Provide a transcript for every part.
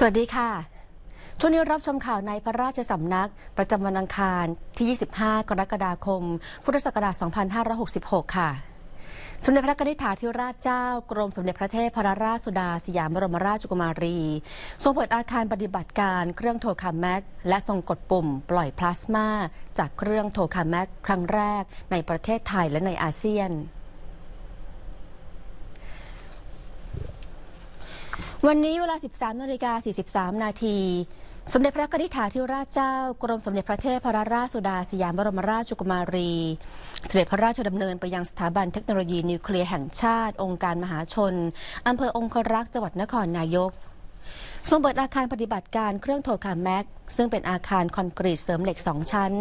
สวัสดีค่ะ ช่วงนี้รับชมข่าวในพระราชสำนัก ประจำวันอังคารที่ 25 กรกฎาคม พุทธศักราช 2566 ค่ะ สมเด็จพระนิธิถาธิราชเจ้า กรมสมเด็จพระเทพพรราชสุดาสยามบรมราชกุมารี ทรงเปิดอาคารปฏิบัติการเครื่องโทรคาแม็ก และทรงกดปุ่มปล่อยพลาสมาจากเครื่องโทรคาแม็ก ครั้งแรกในประเทศไทยและในอาเซียน วันนี้เวลา 13นาฬิกา43 นาที สมเด็จพระนิธิถาธิราชเจ้า กรมสมเด็จพระเทพพรราชสุดาสยามบรมราชกุมารี เสด็จพระราชดำเนินไปยังสถาบันเทคโนโลยีนิวเคลียร์แห่งชาติ องค์การมหาชน อำเภอองครักษ์จังหวัดนครนายก ทรงเปิดอาคารปฏิบัติการเครื่องโทรคาแม็ก ซึ่งเป็นอาคารคอนกรีตเสริมเหล็กสองชั้น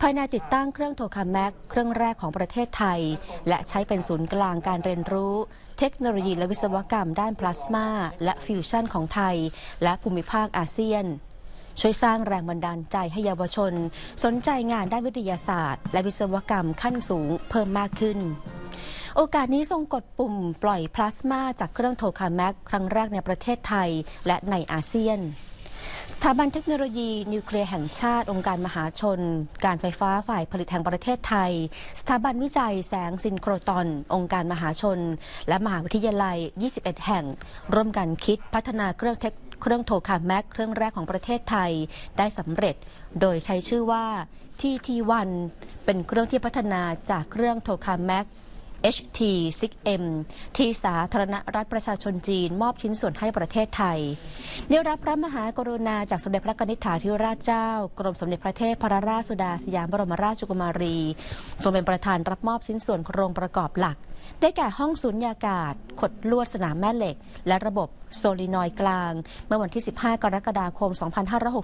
ภายในติดตั้งเครื่องโทรคาแม็ก เครื่องแรกของประเทศไทย และใช้เป็นศูนย์กลางการเรียนรู้ เทคโนโลยีและวิศวกรรมด้านพลาสมาและฟิวชั่นของไทย และภูมิภาคอาเซียน ช่วยสร้างแรงบันดาลใจให้เยาวชน สนใจงานด้านวิทยาศาสตร์ และวิศวกรรมขั้นสูงเพิ่มมากขึ้น โอกาสนี้ทรงกดปุ่มปล่อยพลาสมาจากเครื่องโทคาแม็กครั้งแรกในประเทศไทยและในอาเซียนสถาบันเทคโนโลยีนิวเคลียร์แห่งชาติ องค์การมหาชน การไฟฟ้าฝ่ายผลิตแห่งประเทศไทย สถาบันวิจัยแสงซินโครตอน องค์การมหาชน และมหาวิทยาลัย 21 แห่ง ร่วมกันคิดพัฒนาเครื่องเทค เครื่องโทรคาแม็กเครื่องแรกของประเทศไทยได้สำเร็จ โดยใช้ชื่อว่า TT1 เป็นเครื่องที่พัฒนาจากเครื่องโทรคาแม็ก HT6M ที่สาธารณรัฐประชาชนจีน มอบชิ้นส่วนให้ประเทศไทย ได้รับพระมหากรุณาจากสมเด็จพระนิธิถาธิราชเจ้า กรมสมเด็จพระเทพพระราชสุดาสยามบรมราชกุมารี ทรงเป็นประธานรับมอบชิ้นส่วนโครงประกอบหลัก ได้แก่ห้องสูญญากาศ ขดลวดสนามแม่เหล็ก และระบบโซลินอยกลาง เมื่อวันที่ 15 กรกฎาคม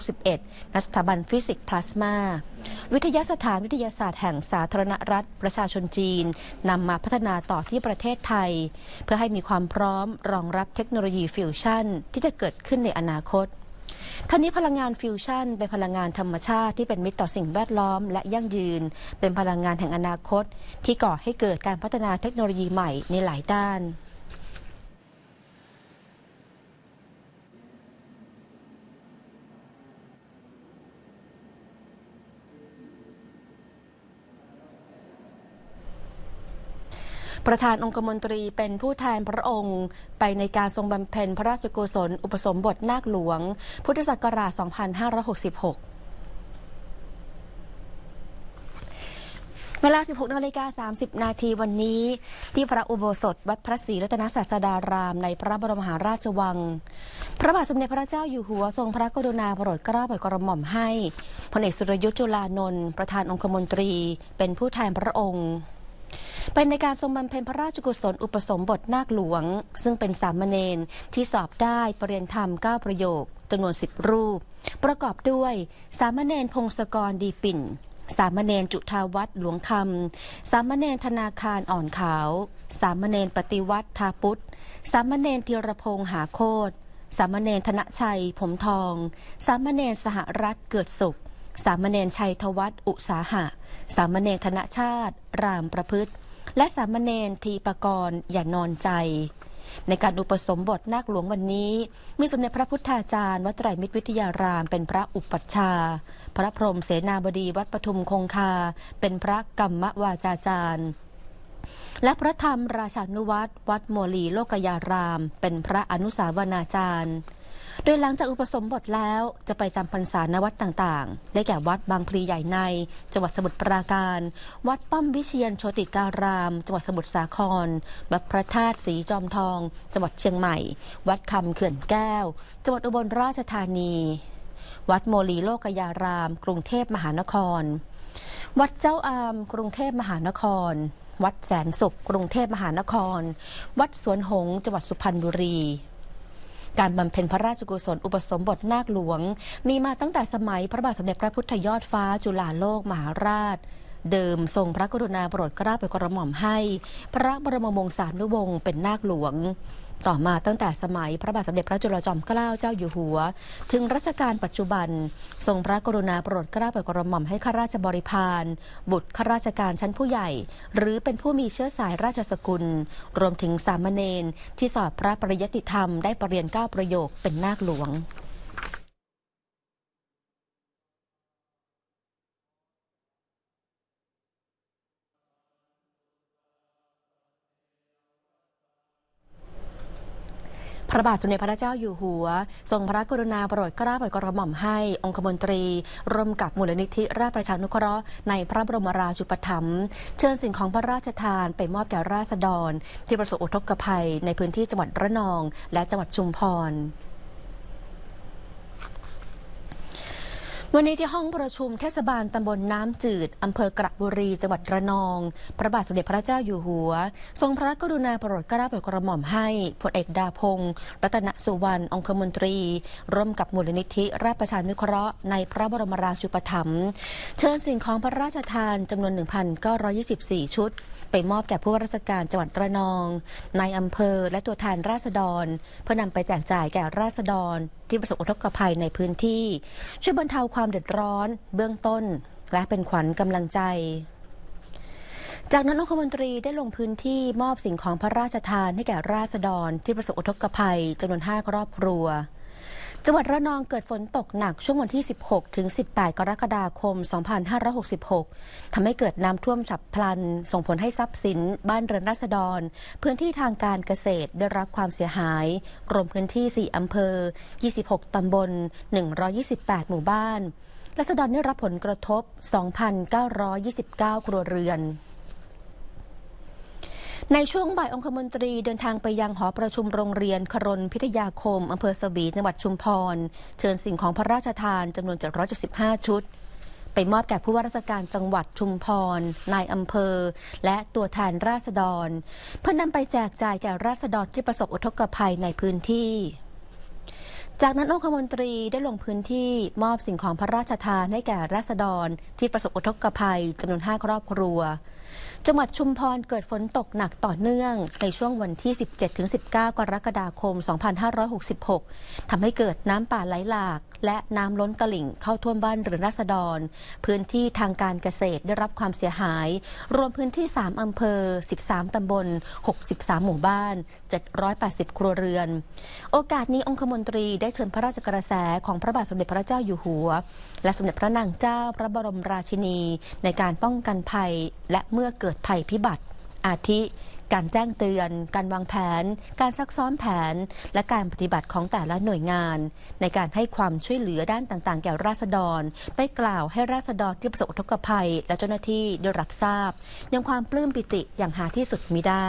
2561 ณ สถาบันฟิสิกส์พลาสมา วิทยาสถานวิทยาศาสตร์แห่งสาธารณรัฐประชาชนจีน นำมาพัฒนาต่อที่ประเทศไทย เพื่อให้มีความพร้อมรองรับเทคโนโลยีฟิวชั่น ที่จะเกิดขึ้นในอนาคต ทั้งนี้พลังงานฟิวชั่น เป็นพลังงานธรรมชาติที่เป็นมิตรต่อสิ่งแวดล้อม และยั่งยืน เป็นพลังงานแห่งอนาคต ที่ก่อให้เกิดการพัฒนาเทคโนโลยีใหม่ในหลายด้าน ประธานองคมนตรีเป็นผู้แทนพระองค์ ไปในการทรงบำเพ็ญพระราชกุศล อุปสมบทนาคหลวง พุทธศักราช 2566เวลา 16นาฬิกา30 นาทีวันนี้ ที่พระอุโบสถ วัดพระศรีรัตนศาสดาราม ในพระบรมมหาราชวัง พระบาทสมเด็จพระเจ้าอยู่หัวทรงพระกรุณาโปรดเกล้าโปรดกระหม่อมให้พลเอกสุรยุทธ์จุลานนท์ประธานองคมนตรี เป็นผู้แทนพระองค์ เป็นในการทรงบำเพ็ญพระราชกุศลอุปสมบทนาคหลวง ซึ่งเป็นสามเณรที่สอบได้ปรริญธรรม 9 ประโยคจำนวน 10 รูป ประกอบด้วยสามเณรพงศกรดีปิ่น สามเณรจุทาวัดหลวงคำ สามเณรธนาคารอ่อนขาว สามเณรปฏิวัติทาปุตสามเณรธีรพงษ์หาโคตสามเณรธนชัย ผมทอง สามเณรสหรัฐเกิดสุข สามเณรชัยทวัฒอุสาหะ สามเณรธนชาติ รามประพฤติ และสามเณรทีปกรณ์อย่านอนใจ ในการอุปสมบทนาคหลวงวันนี้ มีสมเด็จพระพุทธาจารย์วัดไตรมิตรวิทยาราม เป็นพระอุปัชฌาย์พระพรหมเสนาบดีวัดปทุมคงคา เป็นพระกรรมวาจาจารย์และพระธรรมราชานุวัตรวัดโมลีโลกยาราม เป็นพระอนุสาวนาจารย์ โดยหลังจากอุปสมบทแล้วจะไปจำพรรษาณวัดต่างๆ ได้แก่วัดบางพลีใหญ่ใน จังหวัดสมุทรปราการ วัดป้อมวิเชียนโชติการาม จังหวัดสมุทรสาคร วัดพระธาตุสีจอมทอง จังหวัดเชียงใหม่ วัดคำเขื่อนแก้ว จังหวัดอุบลราชธานี วัดโมลีโลกยาราม กรุงเทพมหานคร วัดเจ้าอาม กรุงเทพมหานครวัดแสนสุข กรุงเทพมหานคร วัดสวนหงจังหวัดสุพรรณบุรี การบำเพ็ญพระราชกุศลอุปสมบทนาคหลวง มีมาตั้งแต่สมัยพระบาทสมเด็จพระพุทธยอดฟ้าจุฬาโลกมหาราช เดิมทรงพระกรุณาโปรดเกล้าโปรดกระหม่อมให้ พระบรมวงศานุวงศ์เป็นนาคหลวง ต่อมาตั้งแต่สมัยพระบาทสมเด็จพระจุลจอมเกล้าเจ้าอยู่หัว ถึงรัชกาลปัจจุบัน ทรงพระกรุณาโปรดเกล้าโปรดกระหม่อมให้ข้าราชบริพาร บุตรข้าราชการชั้นผู้ใหญ่ หรือเป็นผู้มีเชื้อสายราชสกุล รวมถึงสามเณรที่สอบพระปริยติธรรมได้ปรริญญาเก้าประโยคเป็นนาคหลวง ระบาทสมเด็จพระเจ้าอยู่หัว ทรงพระกรุณาโปรดเกล้าโปรดกระหม่อมให้องคมนตรี ร่วมกับมูลนิธิราชประชานุเคราะห์ในพระบรมราชูปถัมภ์เชิญสิ่งของพระราชทานไปมอบแก่ราษฎร ที่ประสบอุทกภัยในพื้นที่จังหวัดระนอง และจังหวัดชุมพร วันนี้ที่ห้องประชุมเทศบาลตำบลน้ำจืดอำเภอกระบุรีจังหวัดระนอง พระบาทสมเด็จพระเจ้าอยู่หัว ทรงพระกรุณาโปรดเกล้าโปรดกระหม่อมให้พลเอกดาพงศ์รัตนสุวรรณองคมนตรี ร่วมกับมูลนิธิราชประชานุเคราะห์ในพระบรมราชูปถัมภ์เชิญสิ่งของพระราชทานจำนวน 1,924 ชุด ไปมอบแก่ผู้ว่าราชการจังหวัดระนอง ในอำเภอและตัวแทนราษฎร เพื่อนำไปแจกจ่ายแก่ราษฎรที่ประสบอุทกภัยในพื้นที่ ช่วยบรรเทาความเดือดร้อน เบื้องต้น และเป็นขวัญกำลังใจ จากนั้นองคมนตรีได้ลงพื้นที่มอบสิ่งของพระราชทานให้แก่ราษฎรที่ประสบอุทกภัยจำนวนห้าครอบครัว จังหวัดระนองเกิดฝนตกหนักช่วงวันที่ 16 ถึง 18 กรกฎาคม 2566 ทำให้เกิดน้ำท่วมฉับพลัน ส่งผลให้ทรัพย์สิน บ้านเรือนราษฎร พื้นที่ทางการเกษตรได้รับความเสียหาย รวมพื้นที่ 4 อำเภอ 26 ตำบล 128 หมู่บ้านรัษฎรได้รับผลกระทบ 2,929 ครัวเรือน ในช่วงบ่ายองคมนตรีเดินทางไปยังหอประชุมโรงเรียนครนพิทยาคมอำเภอสวีจังหวัดชุมพร เชิญสิ่งของพระราชทานจำนวน 775 ชุด ไปมอบแก่ผู้ว่าราชการจังหวัดชุมพร นายอำเภอ และตัวแทนราษฎร เพื่อนำไปแจกจ่ายแก่ราษฎรที่ประสบอุทกภัยในพื้นที่จากนั้นองคมนตรีได้ลงพื้นที่มอบสิ่งของพระราชทานให้แก่ราษฎรที่ประสบอุทกภัยจำนวน 5 ครอบครัว จังหวัดชุมพรเกิดฝนตกหนักต่อเนื่อง ในช่วงวันที่ 17-19 กรกฎาคม 2566 ทำให้เกิดน้ำป่าไหลหลากและน้ำล้นตลิ่งเข้าท่วมบ้านเรือนราษฎร พื้นที่ทางการเกษตรได้รับความเสียหาย รวมพื้นที่ 3 อำเภอ 13 ตำบล 63 หมู่บ้าน 780 ครัวเรือน โอกาสนี้องคมนตรีได้เชิญพระราชกระแสของพระบาทสมเด็จพระเจ้าอยู่หัว และสมเด็จพระนางเจ้าพระบรมราชินี ในการป้องกันภัยและเมื่อเกิดภัยพิบัติอาทิ การแจ้งเตือน การวางแผน การซักซ้อมแผน และการปฏิบัติของแต่ละหน่วยงาน ในการให้ความช่วยเหลือด้านต่างๆ แก่ราษฎรไปกล่าวให้ราษฎรที่ประสบอุทกภัย และเจ้าหน้าที่ได้รับทราบ ยังความปลื้มปิติอย่างหาที่สุดมิได้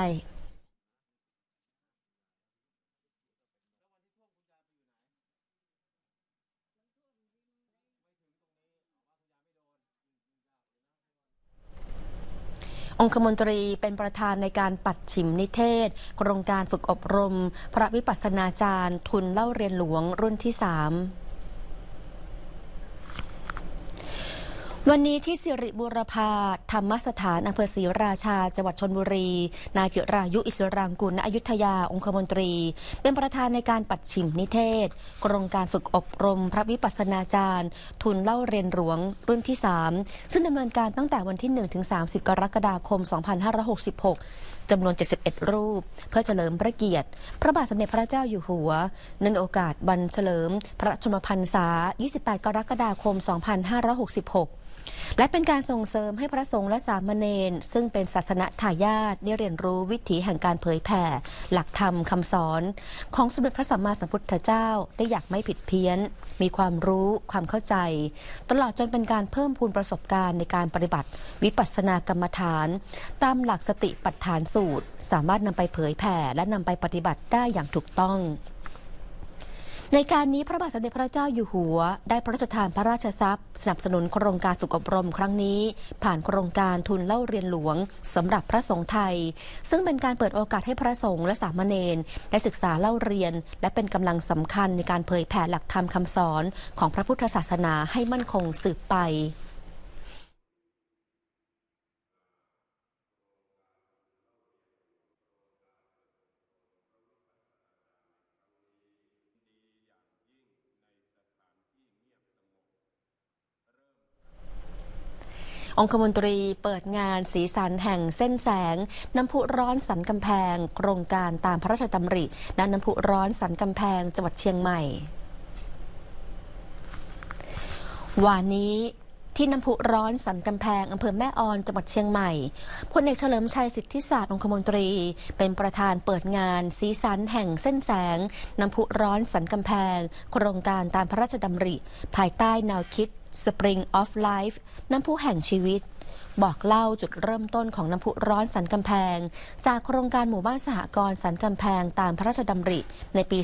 องคมนตรีเป็นประธานในการปัดฉิมนิเทศ โครงการฝึกอบรม พระวิปัสสนาจารย์ ทุนเล่าเรียนหลวงรุ่นที่ 3 วันนี้ที่สิริบุรพาธรรมสถานอำเภอศรีราชา จังหวัดชนบุรี นายจิรายุอิสรางกุลณอยุธยาองคมนตรี เป็นประธานในการปัดฉิมนิเทศโครงการฝึกอบรม พระวิปัสสนาจารย์ ทุนเล่าเรียนหลวงรุ่นที่ 3 ซึ่งดำเนินการตั้งแต่วันที่1-30 กรกฎาคม 2566 จำนวน 71 รูป เพื่อเฉลิมพระเกียรติ พระบาทสมเด็จพระเจ้าอยู่หัวเนื่องในโอกาสวันเฉลิม พระชนมพรรษา 28 กรกฎาคม 2566 และเป็นการส่งเสริมให้พระสงฆ์และสามเณรซึ่งเป็นศาสนทายาทได้เรียนรู้วิถีแห่งการเผยแผ่ หลักธรรมคำสอน ของสมเด็จพระสัมมาสัมพุทธเจ้าได้อย่างไม่ผิดเพี้ยน มีความรู้ความเข้าใจ ตลอดจนเป็นการเพิ่มพูนประสบการณ์ในการปฏิบัติ วิปัสสนากรรมฐาน ตามหลักสติปัฏฐานสูตร สามารถนำไปเผยแผ่และนำไปปฏิบัติได้อย่างถูกต้อง ในการนี้พระบาทสมเด็จพระเจ้าอยู่หัว ได้พระราชทานพระราชทรัพย์ สนับสนุนโครงการฝึกอบรมครั้งนี้ ผ่านโครงการทุนเล่าเรียนหลวงสำหรับพระสงฆ์ไทย ซึ่งเป็นการเปิดโอกาสให้พระสงฆ์และสามเณรได้ศึกษาเล่าเรียน และเป็นกำลังสำคัญในการเผยแผ่หลักธรรมคำสอนของพระพุทธศาสนาให้มั่นคงสืบไป องคมนตรีเปิดงานสีสันแห่งเส้นแสง น้ำพุร้อนสันกำแพง โครงการตามพระราชดำริณน้ำพุร้อนสันกำแพงจังหวัดเชียงใหม่วานนี้ที่น้ำพุร้อนสันกำแพงอำเภอแม่ออนจังหวัดเชียงใหม่พลเอกเฉลิมชัยสิทธิศาสตร์องคมนตรี เป็นประธานเปิดงานสีสันแห่งเส้นแสง น้ำพุร้อนสันกำแพง โครงการตามพระราชดำริ ภายใต้แนวคิด Spring of Life น้ำพุแห่งชีวิต บอกเล่าจุดเริ่มต้นของน้ำพุร้อนสันกำแพง จากโครงการหมู่บ้านสหกรณ์สันกำแพงตามพระราชดำริในปี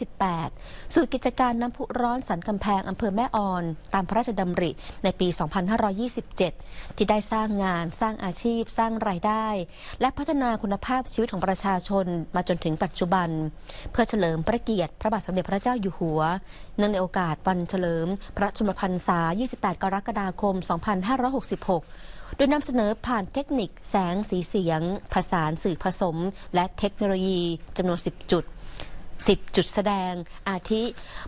2518 สู่กิจการน้ำพุร้อนสันกำแพงอำเภอแม่ออน ตามพระราชดำริในปี 2527 ที่ได้สร้างงานสร้างอาชีพ สร้างรายได้ และพัฒนาคุณภาพชีวิตของประชาชนมาจนถึงปัจจุบัน เพื่อเฉลิมพระเกียรติพระบาทสมเด็จพระเจ้าอยู่หัว เนื่องในโอกาสวันเฉลิม พระชนมพรรษา 28 กรกฎาคม 2566โดยนำเสนอผ่านเทคนิคแสงสีเสียง ผสานสื่อผสม และเทคโนโลยีจำนวน 10 จุด 10 จุดแสดง อาทิ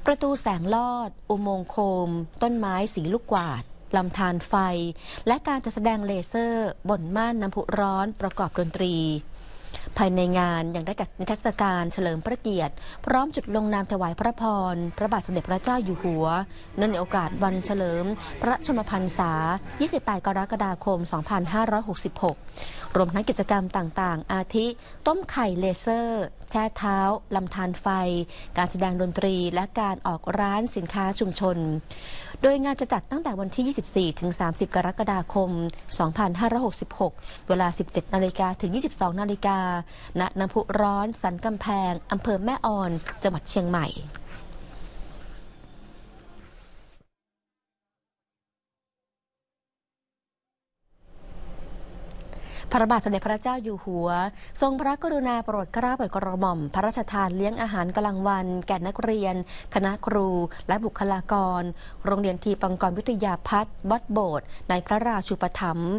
ประตูแสงลอด อุโมงค์โคม ต้นไม้สีลูกกวาดลำธารไฟ และการจัดแสดงเลเซอร์ บนม่านน้ำพุร้อนประกอบดนตรี ภายในงานยังได้จัดนิทรรศการเฉลิมพระเกียรติ พร้อมจุดลงนามถวายพระพร พระบาทสมเด็จพระเจ้าอยู่หัว เนื่องในโอกาสวันเฉลิม พระชนมพรรษา 28 กรกฎาคม 2566 รวมทั้งกิจกรรมต่างๆ อาทิ ต้มไข่เลเซอร์ แช่เท้า ลำธารไฟ การแสดงดนตรี และการออกร้านสินค้าชุมชน โดยงานจะจัดตั้งแต่วันที่ 24 ถึง 30 กรกฎาคม 2566 เวลา 17 นาฬิกาถึง 22 นาฬิกาณน้ำพุร้อน สันกำแพง อำเภอแม่ออน จังหวัดเชียงใหม่ พระบาทสมเด็จพระเจ้าอยู่หัว ทรงพระกรุณาโปรดเกล้าโปรดกระหม่อม พระราชทานเลี้ยงอาหารกลางวัน แก่นักเรียน คณะครู และบุคลากร โรงเรียนทีปังกรวิทยาพัฒน์วัดโบสถ์ในพระราชูปถัมภ์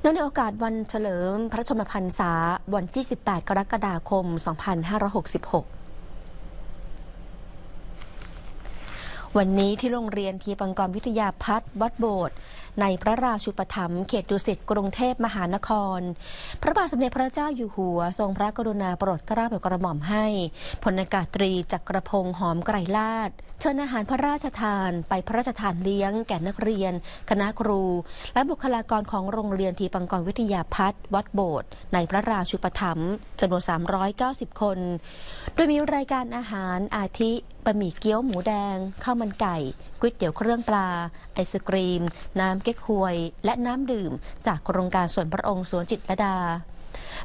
เนื่องในโอกาสวันเฉลิมพระชนมพรรษาวันที่ 18 กรกฎาคม 2566วันนี้ที่โรงเรียนทีปังกรวิทยาพัฒน์วัดโบสถ์ ในพระราชูปถัมภ์เขตดุสิตกรุงเทพมหานคร พระบาทสมเด็จพระเจ้าอยู่หัว ทรงพระกรุณาโปรดเกล้าโปรดกระหม่อมให้พลอากาศตรีจักรพงษ์หอมไกรลาดเชิญอาหารพระราชทานไปพระราชทานเลี้ยงแก่นักเรียน คณะครู และบุคลากรของโรงเรียนทีปังกรวิทยาพัฒน์วัดโบสถ์ในพระราชูปถัมภ์จำนวน 390 คน โดยมีรายการอาหารอาทิบะหมี่เกี๊ยวหมูแดง ข้าวมันไก่ ก๋วยเตี๋ยวเครื่องปลา ไอศกรีม น้ำเก๊กฮวย และน้ำดื่ม จากโครงการส่วนพระองค์สวนจิตรดา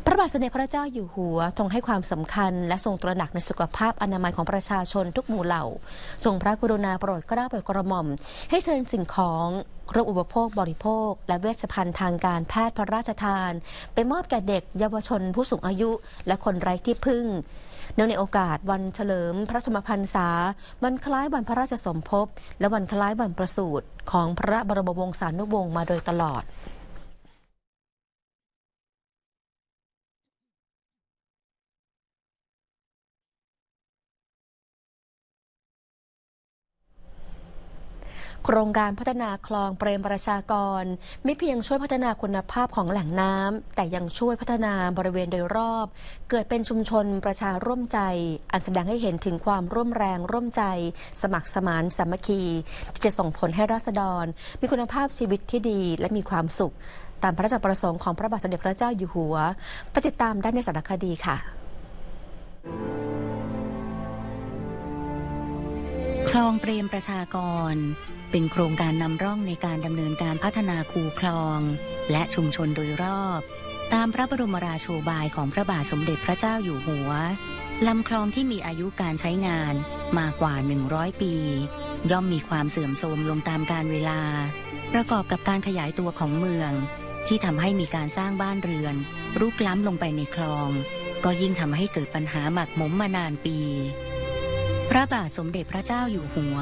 พระบาทสมเด็จพระเจ้าอยู่หัวทรงให้ความสำคัญ และทรงตระหนักในสุขภาพอนามัยของประชาชนทุกหมู่เหล่า ทรงพระกรุณาโปรดเกล้าโปรดกระหม่อม ให้เชิญสิ่งของเครื่องอุปโภคบริโภค และเวชภัณฑ์ทางการแพทย์พระราชทาน ไปมอบแก่เด็กเยาวชนผู้สูงอายุ และคนไร้ที่พึ่ง นื่องในโอกาสวันเฉลิมพระชมพรรษา วันคล้ายวันพระราชสมภพ และวันคล้ายวันประสูติของพระบรมวงศานุวงศ์มาโดยตลอด ครงการพัฒนาคลองเปรมประชากร ไม่เพียงช่วยพัฒนาคุณภาพของแหล่งน้ำแต่ยังช่วยพัฒนาบริเวณโดยรอบ เกิดเป็นชุมชนประชาร่วมใจ อันแสดงให้เห็นถึงความร่วมแรงร่วมใจ สมัครสมานสามัคคี ที่จะส่งผลให้ราษฎร มีคุณภาพชีวิตที่ดีและมีความสุข ตามพระราชประสงค์ของพระบาทสมเด็จพระเจ้าอยู่หัวไปติดตามได้ในสารคดีค่ะคลองเปรมประชากร เป็นโครงการนำร่องในการดำเนินการพัฒนาคูคลอง และชุมชนโดยรอบ ตามพระบรมราโชบายของพระบาทสมเด็จพระเจ้าอยู่หัวลำคลองที่มีอายุการใช้งานมากกว่า 100 ปี ย่อมมีความเสื่อมโทรมลงตามการเวลา ประกอบกับการขยายตัวของเมือง ที่ทำให้มีการสร้างบ้านเรือน รุกล้ำลงไปในคลอง ก็ยิ่งทำให้เกิดปัญหาหมักหมมมานานปี พระบาทสมเด็จพระเจ้าอยู่หัว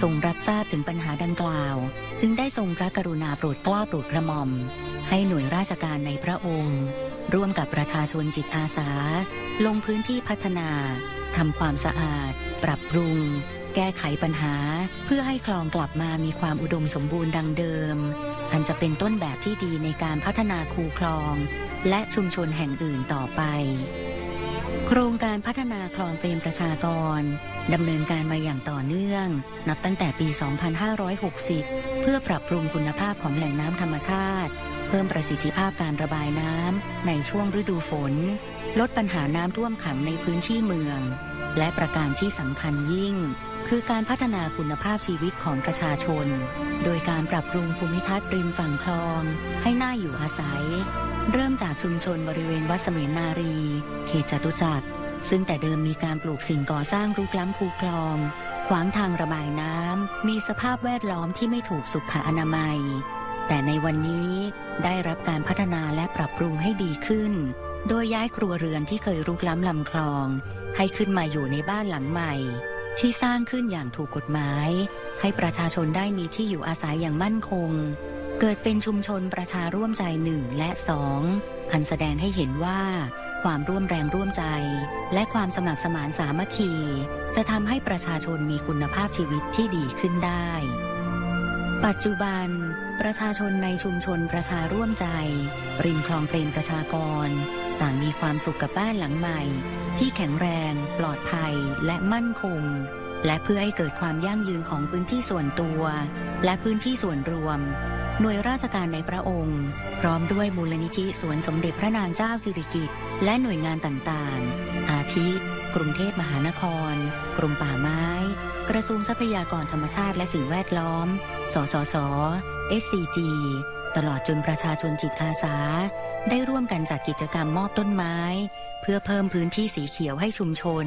ทรงรับทราบถึงปัญหาดังกล่าว จึงได้ทรงพระกรุณาโปรดเกล้าโปรดกระหม่อม ให้หน่วยราชการในพระองค์ ร่วมกับประชาชนจิตอาสา ลงพื้นที่พัฒนาทำความสะอาด ปรับปรุง แก้ไขปัญหา เพื่อให้คลองกลับมามีความอุดมสมบูรณ์ดังเดิม อันจะเป็นต้นแบบที่ดีในการพัฒนาคูคลอง และชุมชนแห่งอื่นต่อไป โครงการพัฒนาคลองเปรมประชากร ดำเนินการมาอย่างต่อเนื่อง นับตั้งแต่ปี 2560 เพื่อปรับปรุงคุณภาพของแหล่งน้ำธรรมชาติ เพิ่มประสิทธิภาพการระบายน้ำในช่วงฤดูฝน ลดปัญหาน้ำท่วมขังในพื้นที่เมือง และประการที่สำคัญยิ่ง คือการพัฒนาคุณภาพชีวิตของประชาชน โดยการปรับปรุงภูมิทัศน์ริมฝั่งคลอง ให้น่าอยู่อาศัย เริ่มจากชุมชนบริเวณวัดเสมียนนารี เขตจตุจักร ซึ่งแต่เดิมมีการปลูกสิ่งก่อสร้างรุกล้ำคูคลอง ขวางทางระบายน้ำมีสภาพแวดล้อมที่ไม่ถูกสุขอนามัย แต่ในวันนี้ได้รับการพัฒนาและปรับปรุงให้ดีขึ้น โดยย้ายครัวเรือนที่เคยรุกล้ำลำคลอง ให้ขึ้นมาอยู่ในบ้านหลังใหม่ ที่สร้างขึ้นอย่างถูกกฎหมาย ให้ประชาชนได้มีที่อยู่อาศัยอย่างมั่นคง เกิดเป็นชุมชนประชาร่วมใจหนึ่งและสองอันแสดงให้เห็นว่า ความร่วมแรงร่วมใจ และความสมัครสมานสามัคคี จะทำให้ประชาชนมีคุณภาพชีวิตที่ดีขึ้นได้ ปัจจุบัน ประชาชนในชุมชนประชาร่วมใจ ริมคลองเปรมประชากร ต่างมีความสุขกับบ้านหลังใหม่ ที่แข็งแรง ปลอดภัยและมั่นคง และเพื่อให้เกิดความยั่งยืนของพื้นที่ส่วนตัว และพื้นที่ส่วนรวม หน่วยราชการในพระองค์ พร้อมด้วยมูลนิธิสวนสมเด็จพระนางเจ้าสิริกิติ์และหน่วยงานต่างๆ อาทิ กรุงเทพมหานคร กรมป่าไม้ กระทรวงทรัพยากรธรรมชาติและสิ่งแวดล้อม สสส SCG ตลอดจนประชาชนจิตอาสา ได้ร่วมกันจัดกิจกรรมมอบต้นไม้ เพื่อเพิ่มพื้นที่สีเขียวให้ชุมชน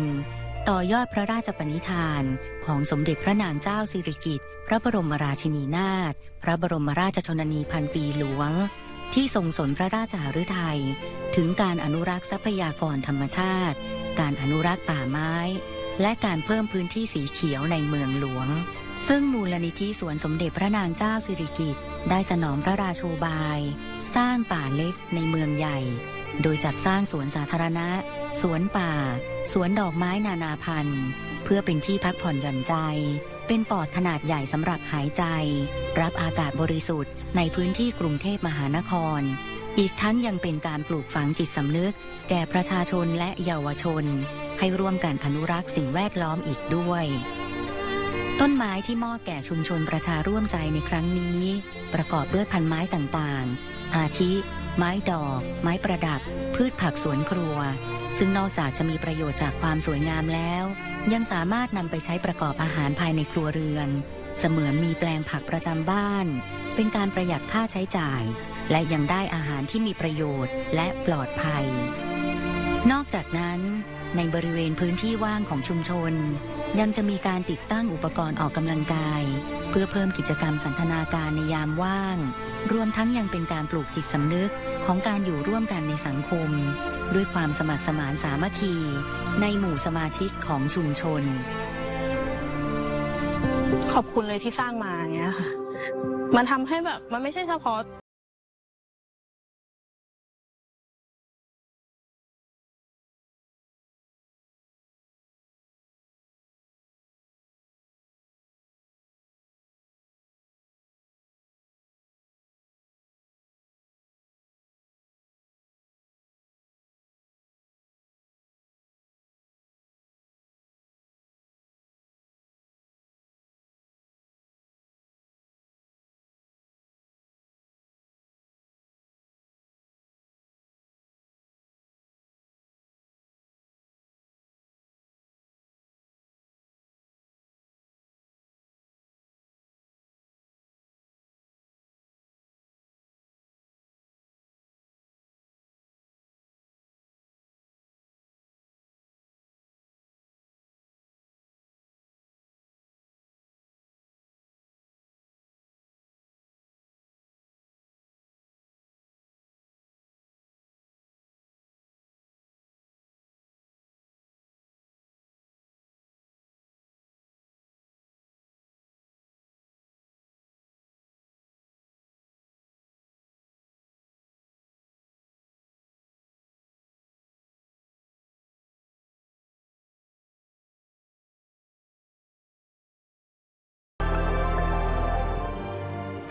ต่อยอดพระราชปณิธานของสมเด็จพระนางเจ้าสิริกิติ์ ระบรมราชินีนาถพระบรมราชชนนีพันปีหลวง ที่ทรงสนพระราชหฤทัยถึงการอนุรักษ์ทรัพยากรธรรมชาติ การอนุรักษ์ป่าไม้ และการเพิ่มพื้นที่สีเขียวในเมืองหลวง ซึ่งมูลนิธิสวนสมเด็จพระนางเจ้าสิริกิติ์ได้สนองพระราโชบาย สร้างป่าเล็กในเมืองใหญ่ โดยจัดสร้างสวนสาธารณะ สวนป่า สวนดอกไม้นานาพันธุ์ เพื่อเป็นที่พักผ่อนหย่อนใจ เป็นปอดขนาดใหญ่สำหรับหายใจ รับอากาศบริสุทธิ์ในพื้นที่กรุงเทพมหานคร อีกทั้งยังเป็นการปลูกฝังจิตสำนึก แก่ประชาชนและเยาวชน ให้ร่วมกันอนุรักษ์สิ่งแวดล้อมอีกด้วย ต้นไม้ที่มอบแก่ชุมชนประชาร่วมใจในครั้งนี้ ประกอบด้วยพันไม้ต่างๆ อาทิ ไม้ดอก ไม้ประดับ พืชผักสวนครัว ซึ่งนอกจากจะมีประโยชน์จากความสวยงามแล้ว ยังสามารถนำไปใช้ประกอบอาหารภายในครัวเรือน เสมือนมีแปลงผักประจำบ้าน เป็นการประหยัดค่าใช้จ่าย และยังได้อาหารที่มีประโยชน์และปลอดภัย นอกจากนั้น ในบริเวณพื้นที่ว่างของชุมชน ยังจะมีการติดตั้งอุปกรณ์ออกกำลังกาย เพื่อเพิ่มกิจกรรมสันทนาการในยามว่าง รวมทั้งยังเป็นการปลูกจิตสำนึก ของการอยู่ร่วมกันในสังคม ด้วยความสมัครสมานสามัคคี ในหมู่สมาชิกของชุมชน ขอบคุณเลยที่สร้างมาอย่างเงี้ยค่ะ มันทำให้แบบมันไม่ใช่เฉพาะ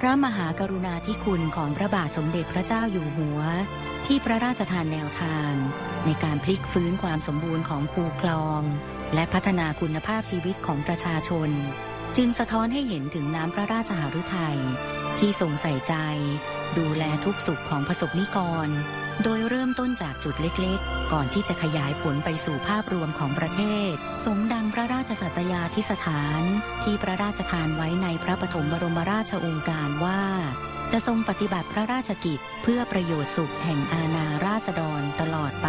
พระมหากรุณาธิคุณของพระบาทสมเด็จพระเจ้าอยู่หัว ที่พระราชทานแนวทาง ในการพลิกฟื้นความสมบูรณ์ของคูคลอง และพัฒนาคุณภาพชีวิตของประชาชน จึงสะท้อนให้เห็นถึงน้ำพระราชหฤทัยที่ทรงใส่ใจ ดูแลทุกสุขของประสบนิกร โดยเริ่มต้นจากจุดเล็กๆ ก่อนที่จะขยายผลไปสู่ภาพรวมของประเทศ สมดังพระราชสัตยาธิสถาน ที่พระราชทานไว้ในพระปฐมบรมราชโองการว่า จะทรงปฏิบัติพระราชกิจเพื่อประโยชน์สุขแห่งอาณาราษฎรตลอดไป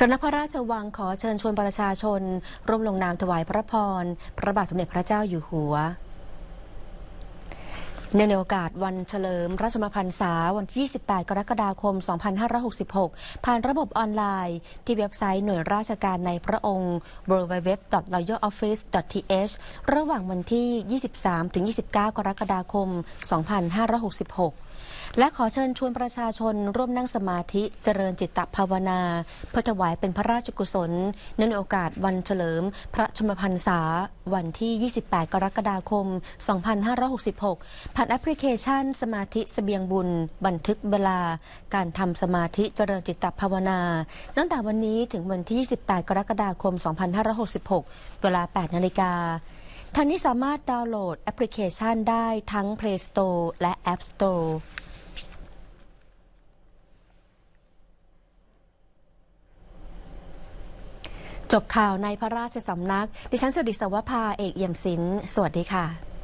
สำนักพระราชวังขอเชิญชวนประชาชน ร่วมลงนามถวายพระพร พระบาทสมเด็จพระเจ้าอยู่หัวเนื่องในโอกาสวันเฉลิมราชมพรรษาวันที่ 28 กรกฎาคม 2566 ผ่านระบบออนไลน์ ที่เว็บไซต์หน่วยราชการในพระองค์ www.royaloffice.th ระหว่างวันที่ 23-29 กรกฎาคม 2566 และขอเชิญชวนประชาชนร่วมนั่งสมาธิเจริญจิตตภาวนา เพื่อถวายเป็นพระราชกุศลเนื่องในโอกาสวันเฉลิม พระชมพรรษา วันที่ 28 กรกฎาคม 2566 ผ่านแอปพลิเคชันสมาธิสเสบียงบุญ บันทึกเวลา การทำสมาธิเจริญจิตตภาวนาตั้งแต่วันนี้ถึงวันที่ 28 กรกฎาคม 2566 เวลา 8 นาฬิกาท่านนี้สามารถดาวน์โหลดแอปพลิเคชันได้ทั้ง Play Store และ App Store จบข่าวในพระราชสำนัก ดิฉันสวดิสวภาเอกเยี่ยมศิลป์สวัสดีค่ะ